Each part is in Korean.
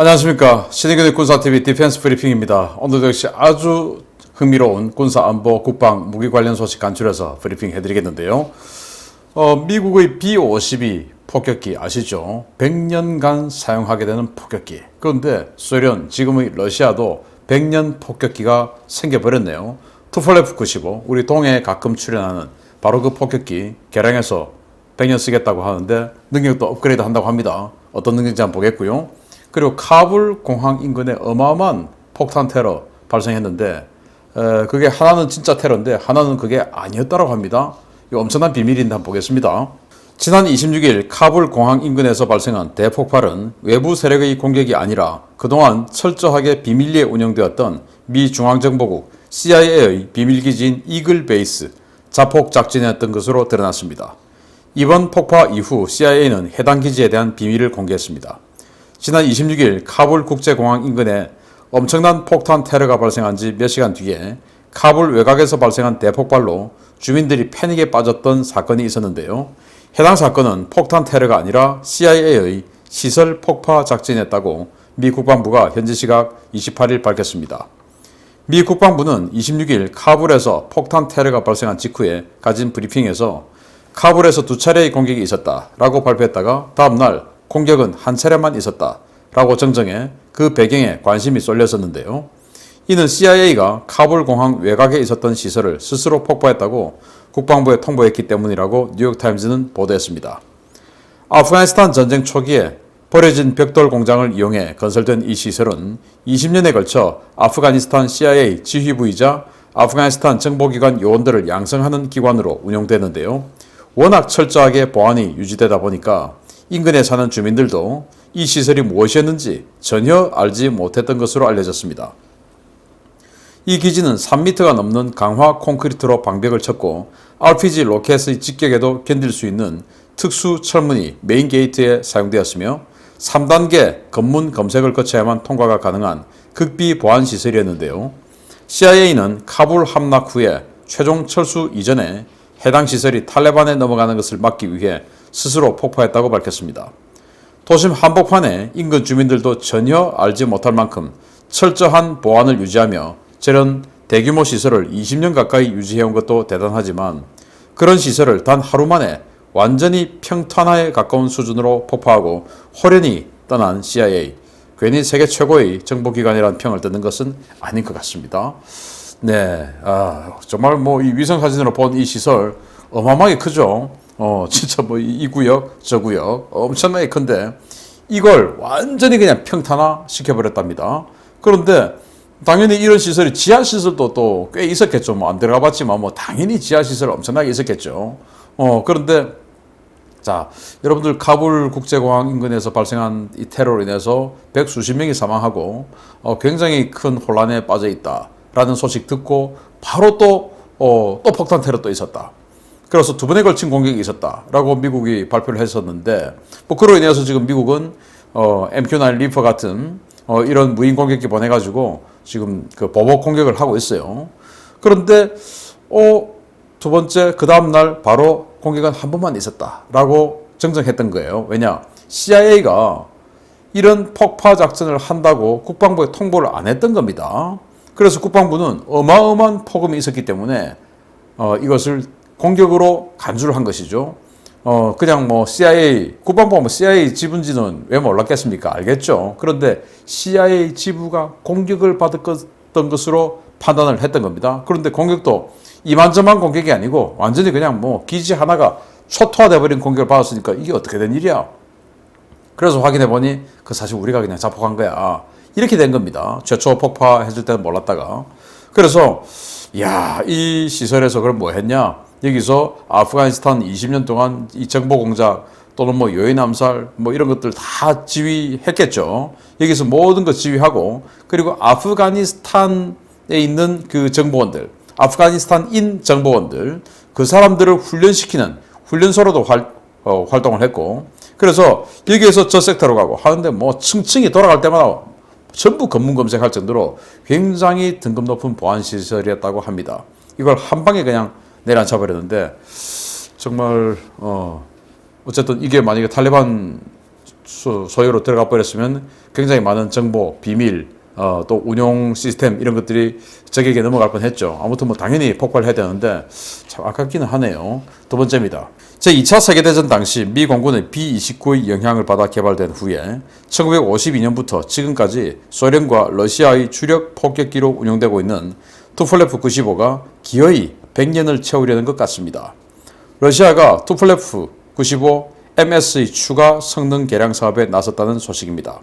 안녕하십니까. 신의균의 군사TV 디펜스 브리핑입니다. 오늘도 역시 아주 흥미로운 군사 안보 국방 무기 관련 소식 간추려서 브리핑 해드리겠는데요. 어, 미국의 B-52 폭격기 아시죠? 100년간 사용하게 되는 폭격기. 그런데 소련, 지금의 러시아도 100년 폭격기가 생겨버렸네요. 투폴레프 95, 우리 동해에 가끔 출연하는 바로 그 폭격기 개량해서 100년 쓰겠다고 하는데 능력도 업그레이드 한다고 합니다. 어떤 능력인지 한번 보겠고요. 그리고 카불 공항 인근에 어마어마한 폭탄 테러 발생했는데 에, 그게 하나는 진짜 테러인데 하나는 그게 아니었다고 합니다. 이 엄청난 비밀인데 한번 보겠습니다. 지난 26일 카불 공항 인근에서 발생한 대폭발은 외부 세력의 공격이 아니라 그동안 철저하게 비밀리에 운영되었던 미 중앙정보국 CIA의 비밀기지인 이글 베이스 자폭 작전이었던 것으로 드러났습니다. 이번 폭파 이후 CIA는 해당 기지에 대한 비밀을 공개했습니다. 지난 26일 카불 국제공항 인근에 엄청난 폭탄 테러가 발생한 지 몇 시간 뒤에 카불 외곽에서 발생한 대폭발로 주민들이 패닉에 빠졌던 사건이 있었는데요. 해당 사건은 폭탄 테러가 아니라 CIA의 시설 폭파 작전이었다고 미 국방부가 현지 시각 28일 밝혔습니다. 미 국방부는 26일 카불에서 폭탄 테러가 발생한 직후에 가진 브리핑에서 카불에서 두 차례의 공격이 있었다라고 발표했다가 다음날 공격은 한 차례만 있었다 라고 정정해 그 배경에 관심이 쏠렸었는데요. 이는 CIA가 카불 공항 외곽에 있었던 시설을 스스로 폭파했다고 국방부에 통보했기 때문이라고 뉴욕타임즈는 보도했습니다. 아프가니스탄 전쟁 초기에 버려진 벽돌 공장을 이용해 건설된 이 시설은 20년에 걸쳐 아프가니스탄 CIA 지휘부이자 아프가니스탄 정보기관 요원들을 양성하는 기관으로 운영되는데요. 워낙 철저하게 보안이 유지되다 보니까 인근에 사는 주민들도 이 시설이 무엇이었는지 전혀 알지 못했던 것으로 알려졌습니다. 이 기지는 3m가 넘는 강화 콘크리트로 방벽을 쳤고 RPG 로켓의 직격에도 견딜 수 있는 특수 철문이 메인 게이트에 사용되었으며 3단계 검문 검색을 거쳐야만 통과가 가능한 극비 보안 시설이었는데요. CIA는 카불 함락 후에 최종 철수 이전에 해당 시설이 탈레반에 넘어가는 것을 막기 위해 스스로 폭파했다고 밝혔습니다. 도심 한복판에 인근 주민들도 전혀 알지 못할 만큼 철저한 보안을 유지하며 저런 대규모 시설을 20년 가까이 유지해온 것도 대단하지만 그런 시설을 단 하루 만에 완전히 평탄화에 가까운 수준으로 폭파하고 호련히 떠난 CIA. 괜히 세계 최고의 정보기관이라는 평을 듣는 것은 아닌 것 같습니다. 네, 아, 정말 뭐 이 위성 사진으로 본 이 시설 어마어마하게 크죠. 어, 진짜 뭐 이 구역, 저 구역 엄청나게 큰데 이걸 완전히 그냥 평탄화 시켜버렸답니다. 그런데 당연히 이런 시설이 지하 시설도 또 꽤 있었겠죠. 뭐 안 들어가 봤지만 뭐 당연히 지하 시설 엄청나게 있었겠죠. 어, 그런데 자, 여러분들 카불 국제공항 인근에서 발생한 이 테러로 인해서 백수십 명이 사망하고 어, 굉장히 큰 혼란에 빠져 있다라는 소식 듣고 바로 또, 어, 또 폭탄 테러 또 있었다. 그래서 두 번에 걸친 공격이 있었다라고 미국이 발표를 했었는데 뭐 그로 인해서 지금 미국은 어, MQ-9 리퍼 같은 어, 이런 무인 공격기 보내가지고 지금 그 보복 공격을 하고 있어요. 그런데 어, 두 번째 그 다음 날 바로 공격은 한 번만 있었다라고 정정했던 거예요. 왜냐 CIA가 이런 폭파 작전을 한다고 국방부에 통보를 안 했던 겁니다. 그래서 국방부는 어마어마한 폭음이 있었기 때문에 어, 이것을 공격으로 간주를 한 것이죠. 어, 그냥 뭐 CIA, 국방부가 뭐 CIA 지분지는 왜 몰랐겠습니까? 알겠죠. 그런데 CIA 지부가 공격을 받았던 것으로 판단을 했던 겁니다. 그런데 공격도 이만저만 공격이 아니고 완전히 그냥 뭐 기지 하나가 초토화돼 버린 공격을 받았으니까 이게 어떻게 된 일이야? 그래서 확인해 보니 그 사실 우리가 그냥 자폭한 거야. 이렇게 된 겁니다. 최초 폭파했을 때는 몰랐다가. 그래서 야, 이 시설에서 그럼 뭐 했냐? 여기서 아프가니스탄 20년 동안 이 정보 공작 또는 뭐 여인 암살 뭐 이런 것들 다 지휘했겠죠. 여기서 모든 거 지휘하고 그리고 아프가니스탄에 있는 그 정보원들, 아프가니스탄인 정보원들 그 사람들을 훈련시키는 훈련소로도 활, 어, 활동을 했고 그래서 여기에서 저 섹터로 가고 하는데 뭐 층층이 돌아갈 때마다 전부 검문 검색할 정도로 굉장히 등급 높은 보안 시설이었다고 합니다. 이걸 한 방에 그냥 내려앉혀 버렸는데 정말 어 어쨌든 이게 만약에 탈레반 소- 소유로 들어가 버렸으면 굉장히 많은 정보, 비밀, 어, 또 운용 시스템 이런 것들이 적에게 넘어갈 뻔했죠. 아무튼 뭐 당연히 폭발해야 되는데 참 아깝기는 하네요. 두 번째입니다. 제 2차 세계대전 당시 미 공군의 B-29의 영향을 받아 개발된 후에 1952년부터 지금까지 소련과 러시아의 주력 폭격기로 운용되고 있는 투플레프 95가 기어이 100년을 채우려는 것 같습니다. 러시아가 투플레프 95 MS의 추가 성능 개량 사업에 나섰다는 소식입니다.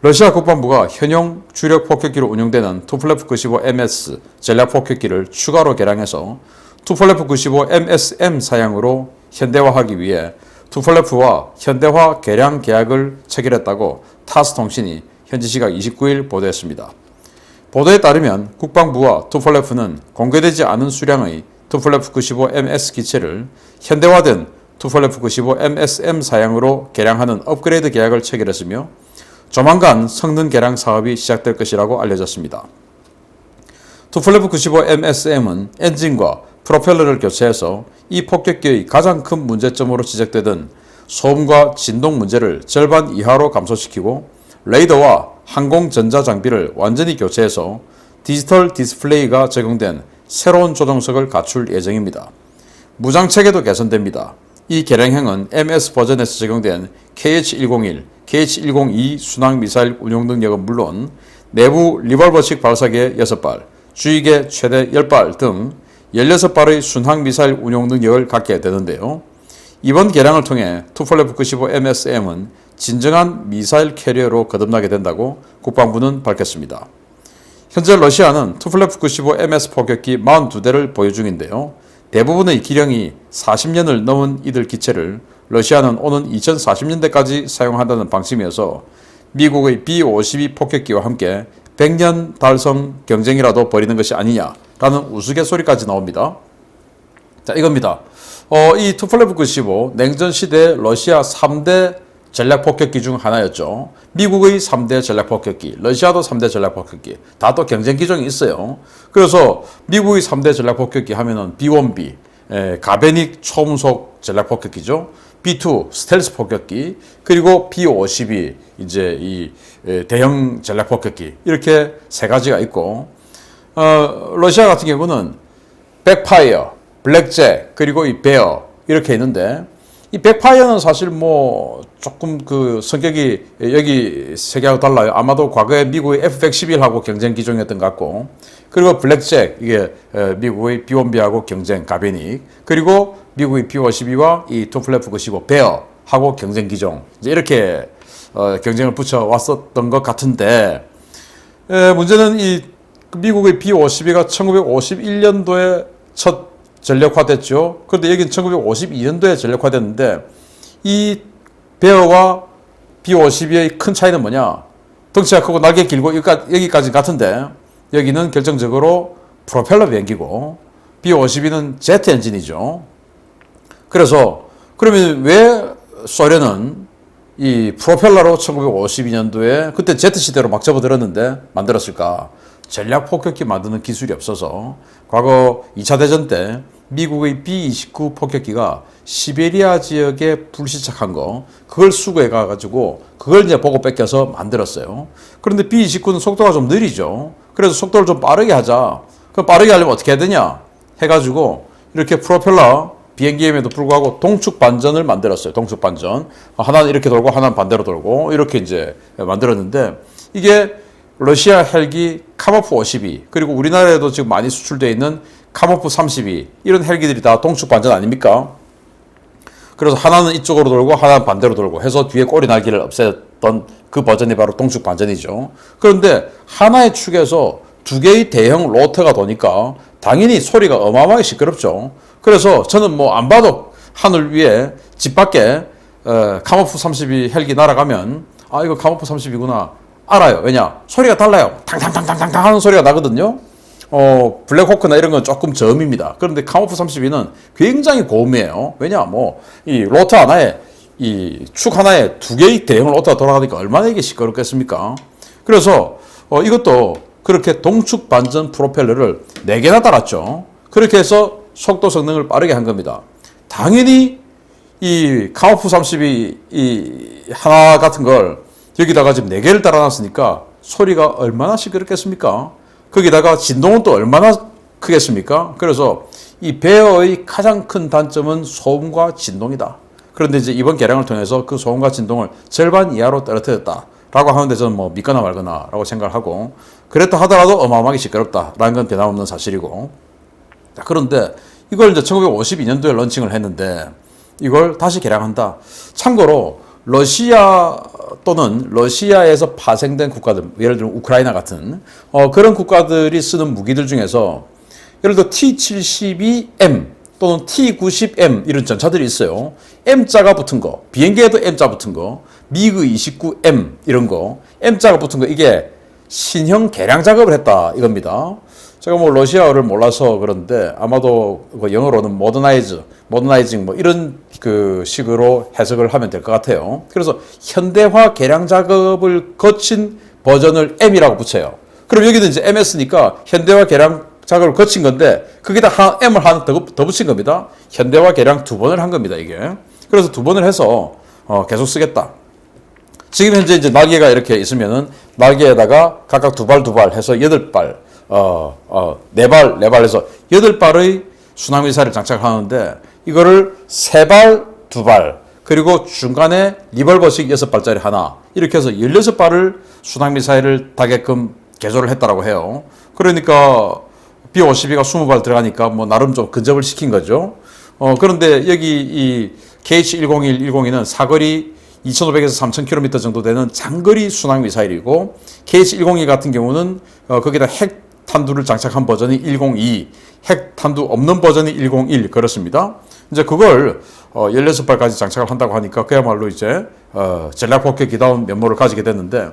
러시아 국방부가 현용 주력 폭격기로 운용되는 투플레프 95 MS 전략 폭격기를 추가로 개량해서 투플레프 95 MSM 사양으로 현대화하기 위해 투플레프와 현대화 개량 계약을 체결했다고 타스 통신이 현지 시각 29일 보도했습니다. 보도에 따르면 국방부와 투플레프는 공개되지 않은 수량의 투플레프 95 MS 기체를 현대화된 투플레프 95 MSM 사양으로 개량하는 업그레이드 계약을 체결했으며 조만간 성능 개량 사업이 시작될 것이라고 알려졌습니다. 투플레프 95 MSM은 엔진과 프로펠러를 교체해서 이 폭격기의 가장 큰 문제점으로 지적되던 소음과 진동 문제를 절반 이하로 감소시키고 레이더와 항공 전자 장비를 완전히 교체해서 디지털 디스플레이가 적용된 새로운 조종석을 갖출 예정입니다. 무장 체계도 개선됩니다. 이 개량형은 MS 버전에서 적용된 KH-101, KH-102 순항 미사일 운용 능력은 물론 내부 리볼버식 발사계 6발, 주위계 최대 10발 등 16발의 순항 미사일 운용 능력을 갖게 되는데요. 이번 개량을 통해 투플레프 95 MSM은 진정한 미사일 캐리어로 거듭나게 된다고 국방부는 밝혔습니다. 현재 러시아는 투플레프 95 MS 폭격기 42대를 보유 중인데요. 대부분의 기령이 40년을 넘은 이들 기체를 러시아는 오는 2040년대까지 사용한다는 방침이어서 미국의 B-52 폭격기와 함께 100년 달성 경쟁이라도 벌이는 것이 아니냐라는 우스갯소리까지 나옵니다. 자, 이겁니다. 어, 이 투플레프 95 냉전 시대 러시아 3대 전략 폭격기 중 하나였죠. 미국의 3대 전략 폭격기, 러시아도 3대 전략 폭격기, 다 또 경쟁 기종이 있어요. 그래서 미국의 3대 전략 폭격기 하면은 B1B, 에, 가베닉 초음속 전략 폭격기죠. B2 스텔스 폭격기, 그리고 B52 이제 이 에, 대형 전략 폭격기 이렇게 세 가지가 있고 어, 러시아 같은 경우는 백파이어, 블랙잭, 그리고 이 베어 이렇게 있는데 이 백파이어는 사실 뭐 조금 그 성격이 여기 세계하고 달라요. 아마도 과거에 미국의 F-111하고 경쟁 기종이었던 것 같고 그리고 블랙잭 이게 에, 미국의 B-1B하고 경쟁 가베닉 그리고 미국의 B-52와 이 투플레프 95 베어하고 경쟁 기종 이제 이렇게 어, 경쟁을 붙여 왔었던 것 같은데 에, 문제는 이 미국의 B-52가 1951년도에 첫 전력화됐죠. 그런데 여기는 1952년도에 전력화됐는데 이 베어와 B-52의 큰 차이는 뭐냐? 덩치가 크고 날개 길고 여기까지, 같은데 여기는 결정적으로 프로펠러 비행기고 B-52는 제트 엔진이죠. 그래서 그러면 왜 소련은 이 프로펠러로 1952년도에 그때 제트 시대로 막 접어들었는데 만들었을까? 전략 폭격기 만드는 기술이 없어서 과거 2차 대전 때 미국의 B-29 폭격기가 시베리아 지역에 불시착한 거 그걸 수거해 가지고 그걸 이제 보고 뺏겨서 만들었어요. 그런데 B-29는 속도가 좀 느리죠. 그래서 속도를 좀 빠르게 하자. 그 빠르게 하려면 어떻게 해야 되냐? 해가지고 이렇게 프로펠러 비행기임에도 불구하고 동축 반전을 만들었어요. 동축 반전. 하나는 이렇게 돌고 하나는 반대로 돌고 이렇게 이제 만들었는데 이게 러시아 헬기 카모프 52 그리고 우리나라에도 지금 많이 수출되어 있는 카모프 32 이런 헬기들이 다 동축 반전 아닙니까? 그래서 하나는 이쪽으로 돌고 하나는 반대로 돌고 해서 뒤에 꼬리 날개를 없앴던 그 버전이 바로 동축 반전이죠. 그런데 하나의 축에서 두 개의 대형 로터가 도니까 당연히 소리가 어마어마하게 시끄럽죠. 그래서 저는 뭐 안 봐도 하늘 위에 집 밖에 어, 카모프 32 헬기 날아가면 아 이거 카모프 32구나 알아요. 왜냐 소리가 달라요. 탕탕탕탕탕탕 하는 소리가 나거든요. 어, 블랙호크나 이런 건 조금 저음입니다. 그런데 카모프 32는 굉장히 고음이에요. 왜냐, 뭐, 이 로터 하나에, 이 축 하나에 두 개의 대형 로터가 돌아가니까 얼마나 이게 시끄럽겠습니까? 그래서, 어, 이것도 그렇게 동축 반전 프로펠러를 네 개나 달았죠. 그렇게 해서 속도 성능을 빠르게 한 겁니다. 당연히 이 카모프 32 이 하나 같은 걸 여기다가 지금 네 개를 달아놨으니까 소리가 얼마나 시끄럽겠습니까? 거기다가 진동은 또 얼마나 크겠습니까? 그래서 이 베어의 가장 큰 단점은 소음과 진동이다. 그런데 이제 이번 개량을 통해서 그 소음과 진동을 절반 이하로 떨어뜨렸다 라고 하는데 저는 뭐 믿거나 말거나 라고 생각을 하고 그랬다 하더라도 어마어마하게 시끄럽다라는 건 대단없는 사실이고 자, 그런데 이걸 이제 1952년도에 런칭을 했는데 이걸 다시 개량한다. 참고로 러시아 또는 러시아에서 파생된 국가들, 예를 들면 우크라이나 같은 어, 그런 국가들이 쓰는 무기들 중에서 예를 들어 T-72M 또는 T-90M 이런 전차들이 있어요. M자가 붙은 거, 비행기에도 M자 붙은 거, 미그 29M 이런 거, M자가 붙은 거 이게 신형 개량 작업을 했다 이겁니다. 제가 뭐 러시아어를 몰라서 그런데 아마도 그 영어로는 모더나이즈, 모더나이징 뭐 이런 그 식으로 해석을 하면 될 것 같아요. 그래서 현대화 개량 작업을 거친 버전을 M이라고 붙여요. 그럼 여기도 이제 MS니까 현대화 개량 작업을 거친 건데 거기다 한 M을 하나 더, 더 붙인 겁니다. 현대화 개량 두 번을 한 겁니다 이게. 그래서 두 번을 해서 어, 계속 쓰겠다. 지금 현재 이제 날개가 이렇게 있으면은 날개에다가 각각 두 발 두 발 해서 여덟 발, 어, 어, 네 발, 네 발 해서 여덟 발의 미사일을 장착하는데 이거를 세 발, 두 발, 그리고 중간에 리벌버식 여섯 발짜리 하나 이렇게 해서 열여섯 발을 순항 미사일을 다게끔 개조를 했다라고 해요. 그러니까 B-52가 20발 들어가니까 뭐 나름 좀 근접을 시킨 거죠. 어, 그런데 여기 이 KH-101, 102는 사거리 2,500에서 3,000km 정도 되는 장거리 순항 미사일이고 KH-101 같은 경우는 어, 거기다 핵 탄두를 장착한 버전이 102, 핵 탄두 없는 버전이 101 그렇습니다. 이제 그걸 어, 16발까지 장착을 한다고 하니까 그야말로 이제 어, 전략 폭격 기다운 면모를 가지게 됐는데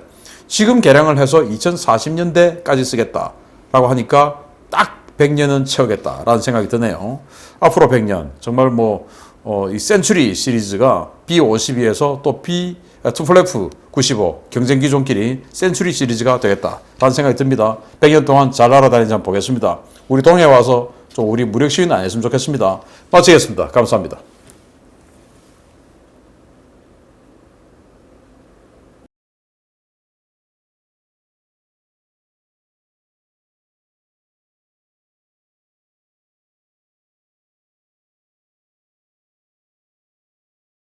지금 개량을 해서 2040년대까지 쓰겠다라고 하니까 딱 100년은 채우겠다라는 생각이 드네요. 앞으로 100년 정말 뭐 어, 이 센츄리 시리즈가 B52에서 또 B 투플래프 95 경쟁 기종끼리 센츄리 시리즈가 되겠다라는 생각이 듭니다. 100년 동안 잘 날아다니지 한번 보겠습니다. 우리 동해 와서 좀 우리 무력 시위는 안 했으면 좋겠습니다. 마치겠습니다. 감사합니다.